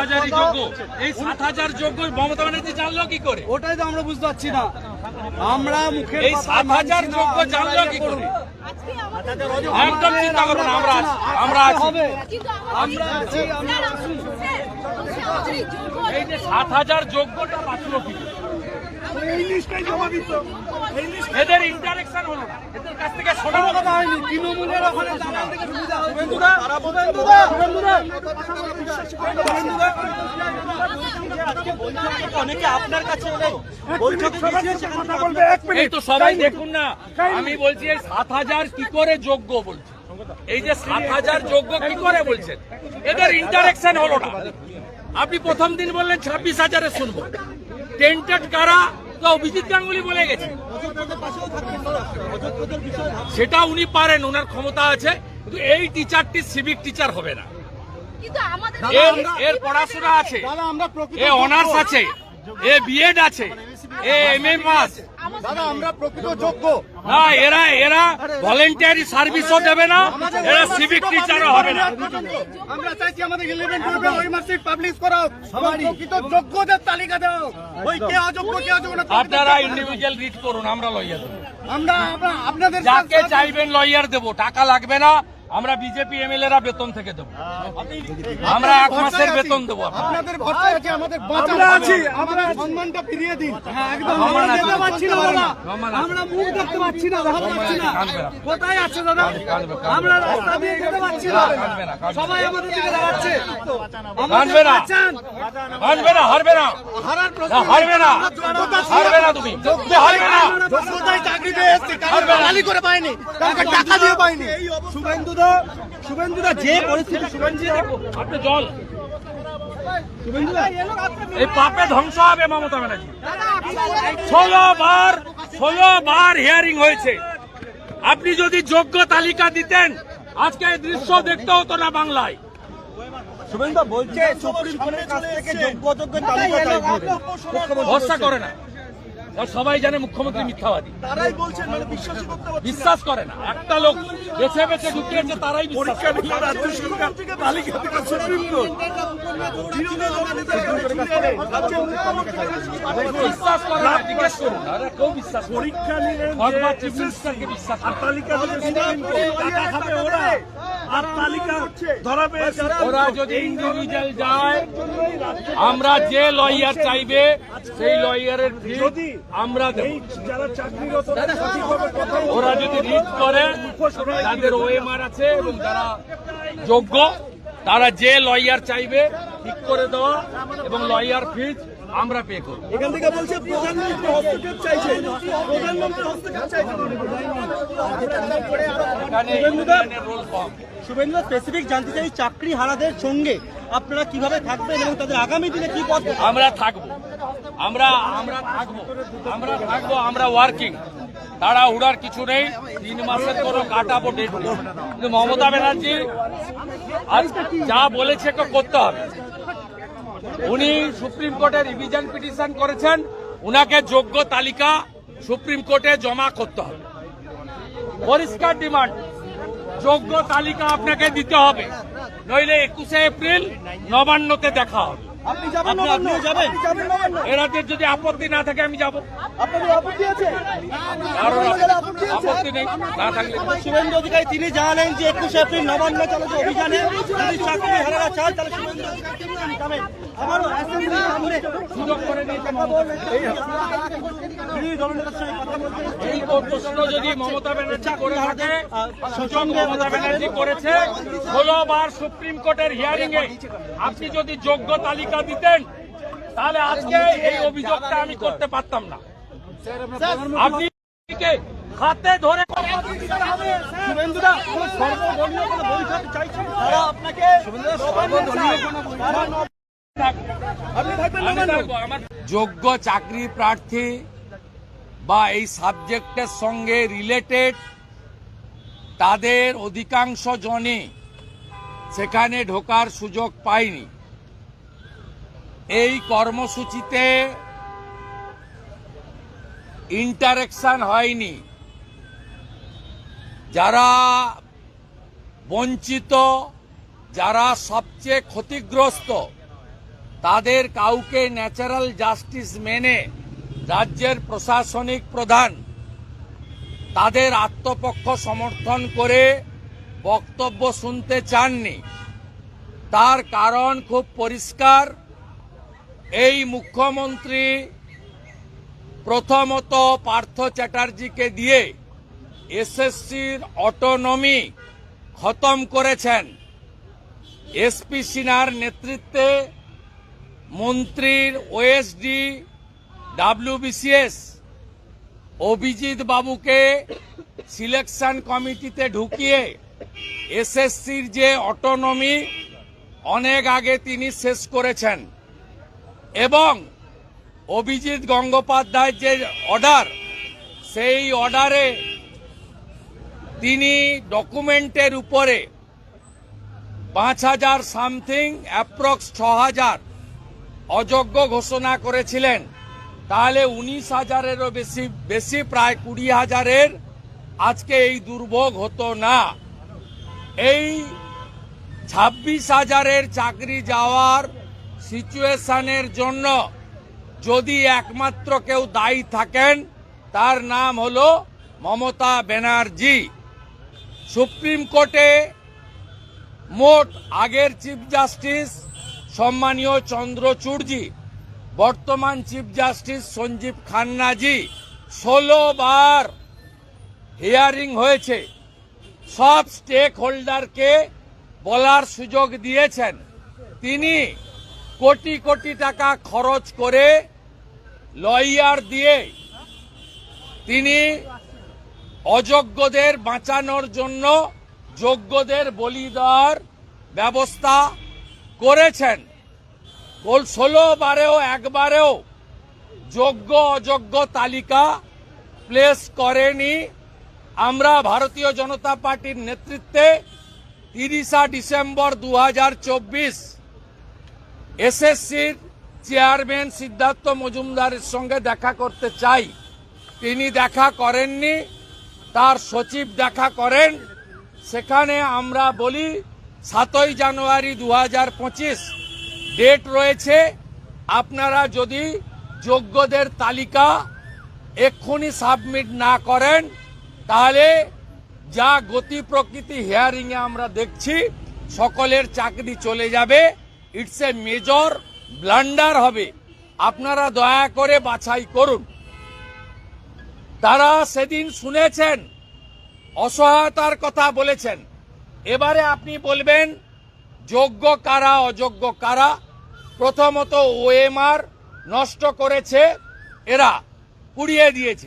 হাজারই যোগ্য। এই সাত হাজার যোগ্য মমতা ব্যানার্জি জানলো কি করে? ওটাই তো আমরা বুঝতে পারছি না। আমরা মুখের এই সাত হাজার যোগ্য জানলো কি করুন। করে? একদম চিন্তা করুন না, আমরা আছি আমরা আছি। আমরা আছি এই যে সাত হাজার যোগ্যটা বাঁচলো কি করে? এদের ইন্টারেকশন হলো না। এদের কাছ থেকে শোনা কথা হয়নি। তৃণমূলের ওখানে দালাল থেকে সুবিধা হবে শুভেন্দুরা শুভেন্দুরা শুভেন্দুরা অনেকে আপনার কাছে এলে বৈঠকে গিয়েছে, সেখান থেকে আপনার- এই তো সবাই দেখুন না আমি বলছি এই সাত হাজার কি করে যোগ্য বলছি? এই যে সাত হাজার যোগ্য কি করে বলছেন এদের ইন্টারেকশন হলো না। আপনি প্রথম দিন বললেন ছাব্বিশ হাজারে শুনব। টেন্টেড কারা? তো অভিজিৎ গাঙ্গুলি বলে গেছে। সেটা উনি পারেন ওনার ক্ষমতা আছে কিন্তু এই টিচারটি সিভিক টিচার হবে না। এর এর পড়াশোনা আছে। দাদা আমরা প্রকৃত এ অনার্স আছে এ বিএড আছে এ এম এ পাস দাদা আমরা প্রকৃত যোগ্য। না এরা এরা ভলেন্টিয়ারি সার্ভিসও দেবে না এরা সিভিক টিচারও হবে না। আমরা চাইছি আমাদের ইলেভেন টুয়েলভে ওই মার্কশিট পাবলিশ করা প্রকৃত যোগ্যদের তালিকা দেওয়া ওই কে অযোগ্য কে অযোগ্য না আপনারা ইন্ডিভিজুয়াল রিড করুন আমরা দেবো। আমরা আমরা আপনাদের যাকে চাইবেন লয়ার দেবো টাকা লাগবে না আমরা বিজেপি এমএলএরা বেতন থেকে দেবো। আমরা এক মাসের বেতন দেবো আপনাদের। ভরসা আছে আমাদের বাঁচা আছি আমরা সম্মানটা ফিরিয়ে দিন। হ্যাঁ একদম। আমরা। যেতে পারছি না দাদা। আমরা মুখ দেখতে পাচ্ছি না দেখা পাচ্ছি না। কোথায় আছে দাদা। আমরা রাস্তা দিয়ে যেতে পারছি না। সবাই আমাদের দিকে দাঁড়াচ্ছে। কাঁদবে না। হারবে না হারবে না। হারার প্রশ্ন না, হারবে না হারবে না তুমি। হারবে না। যোগ্যতায় চাকরি পেয়ে এসছে। কারণ গালি করে পাইনি টাকা দিয়ে পাইনি শুভেন্দুদা শুভেন্দুদা যে পরিস্থিতি শুভেন্দু আপনি জল। এই পাপে ধ্বংস হবে মমতা ব্যানার্জি। ষোলো বার ষোলো বার হিয়ারিং হয়েছে। আপনি যদি যোগ্য তালিকা দিতেন আজকে এই দৃশ্য দেখতে হতো না বাংলায়। শুভেন্দু বলছে সুপ্রিম কোর্টের কাছ থেকে যোগ্য চাইবে ভরসা করে না। সবাই জানে মুখ্যমন্ত্রী মিথ্যাবাদী। তারাই বলছেন মানে বিশ্বাসই করতে বিশ্বাস করে না। একটা লোক বেছে বেছে ঢুকিয়েছে তারাই বিশ্বাস করে। রাজ্য সরকার থেকে তালিকা থেকে সুপ্রিম কোর্ট। বিশ্বাস করে না জিজ্ঞেস করুন। আরে কেউ বিশ্বাস পরীক্ষা চিফ মিনিস্টারকে বিশ্বাস না। তালিকা থেকে সুপ্রিম কোর্ট টাকা খাবে ওরা আর তালিকা ধরাবে ওরা যদি ইন্ডিভিজুয়াল যায় আমরা যে লয়ার চাইবে সেই লয়ারের যদি আমরা যারা চাকরিরত। ওরা যদি রিড করে তাদের ওএমআর আছে এবং যারা যোগ্য তারা যে লয়ার চাইবে ঠিক করে দেওয়া এবং লয়ার ফিজ আমরা পে করব। এখান থেকে বলছে প্রধানমন্ত্রী হস্তক্ষেপ চাইছে। প্রধানমন্ত্রী হস্তক্ষেপ চাইছে। শুভেন্দু স্পেসিফিক জানতে চাই চাকরি হারাদের সঙ্গে আপনারা কীভাবে থাকবেন এবং তাদের আগামী দিনে কি পথ আমরা থাকব। আমরা আমরা থাকব আমরা থাকব, আমরা ওয়ার্কিং তারা উড়ার কিছু নেই, তিন মাসের কোনো কাটাবো ডেট। কিন্তু মমতা ব্যানার্জি আজ যা বলেছে করতে হবে। উনি সুপ্রিম কোর্টে রিভিশন পিটিশন করেছেন, উনাকে যোগ্য তালিকা সুপ্রিম কোর্টে জমা করতে হবে। পরিষ্কার ডিমান্ড যোগ্য তালিকা আপনাকে দিতে হবে। নইলে একুশে এপ্রিল নবান্নতে দেখা হবে। আপনি যাবেন আপনি যাবেন? এরাদের যদি আপত্তি না থাকে আমি যাব। আপনাদের আপত্তি আছে? কারণ আপত্তি নেই। না থাকলে শুভেন্দু অধিকারী তিনি জানালেন যে একুশে এপ্রিল নবান্ন চালক অভিযানে। যদি চাকরি হারারা চান তাহলে শুভেন্দু অধিকারী যাবেন এই প্রশ্ন যদি মমতা ব্যানার্জি করে থাকে মমতা ব্যানার্জি করেছে ষোলো বার সুপ্রিম কোর্টের হিয়ারিং এ। আপনি যদি যোগ্য তালিকা দিতেন তাহলে আজকে এই অভিযোগটা আমি করতে পারতাম না। আপনি কে হাতে ধরে সর্বদলীয় কোনো বৈঠক চাইছেন? তারা আপনাকে সর্বদলীয় কোনো যোগ্য চাকরি প্রার্থী বা এই সাবজেক্টের সঙ্গে রিলেটেড তাদের অধিকাংশ জনই সেখানে ঢোকার সুযোগ পায়নি। এই কর্মসূচিতে ইন্টারেকশন হয়নি। যারা বঞ্চিত, যারা সবচেয়ে ক্ষতিগ্রস্ত তাদের কাউকে ন্যাচারাল জাস্টিস মেনে রাজ্যের প্রশাসনিক প্রধান তাদের আত্মপক্ষ সমর্থন করে বক্তব্য শুনতে চাননি। তার কারণ খুব পরিষ্কার। এই মুখ্যমন্ত্রী প্রথমত পার্থ চ্যাটার্জিকে দিয়ে এসএসসির অটোনমি খতম করেছেন। এসপি সিনহার নেতৃত্বে মন্ত্রীর ওএসডি ডাব্লিউবিসিএস অভিজিৎ বাবুকে সিলেকশন কমিটিতে ঢুকিয়ে এসএসসির যে অটোনমি অনেক আগে তিনি শেষ করেছেন। এবং অভিজিৎ গঙ্গোপাধ্যায়ের যে অর্ডার সেই অর্ডারে তিনি ডকুমেন্টের উপরে পাঁচ হাজার সামথিং অ্যাপ্রক্স ছ হাজার অযোগ্য ঘোষণা করেছিলেন। তাহলে উনিশ হাজারেরও বেশি বেশি প্রায় কুড়ি হাজারের আজকে এই দুর্ভোগ হতো না। এই ছাব্বিশ হাজারের চাকরি যাওয়ার সিচুয়েশনের জন্য যদি একমাত্র কেউ দায়ী থাকেন, তার নাম হল মমতা ব্যানার্জি। সুপ্রিম কোর্টে মোট আগের চিফ জাস্টিস সম্মানীয় চন্দ্রচূড়জি বর্তমান চিফ জাস্টিস সঞ্জীব খান্নাজি, ষোলো বার হিয়ারিং হয়েছে। সব স্টেক হোল্ডারকে বলার সুযোগ দিয়েছেন। তিনি কোটি কোটি টাকা খরচ করে লয়ার দিয়ে তিনি অযোগ্যদের বাঁচানোর জন্য যোগ্যদের বলি দেওয়ার ব্যবস্থা করেছেন। কোল ষোলো বারেও একবারেও যোগ্য, অযোগ্য তালিকা প্লেস করেনি। আমরা ভারতীয় জনতা পার্টির নেতৃত্বে তিরিশা ডিসেম্বর দু হাজার চব্বিশ এসএসসির চেয়ারম্যান সিদ্ধার্থ মজুমদারের সঙ্গে দেখা করতে চাই। তিনি দেখা করেননি, তার সচিব দেখা করেন। সেখানে আমরা বলি, সাতই জানুয়ারি দু হাজার পঁচিশ ডেট রয়েছে, আপনারা যদি যোগ্যদের তালিকা এক্ষুনি সাবমিট না করেন, তাহলে যা গতি প্রকৃতি হিয়ারিংয়ে আমরা দেখছি, সকলের চাকরি চলে যাবে, ইটস এ মেজর ব্লান্ডার হবে। আপনারা দয়া করে বাছাই করুন। তারা সেদিন শুনেছেন, অসহায়তার কথা বলেছেন। এবারে আপনি বলবেন, যোগ্য কারা, অযোগ্য কারা? প্রথমত ওএমআর নষ্ট করেছে এরা পুড়িয়ে দিয়েছে।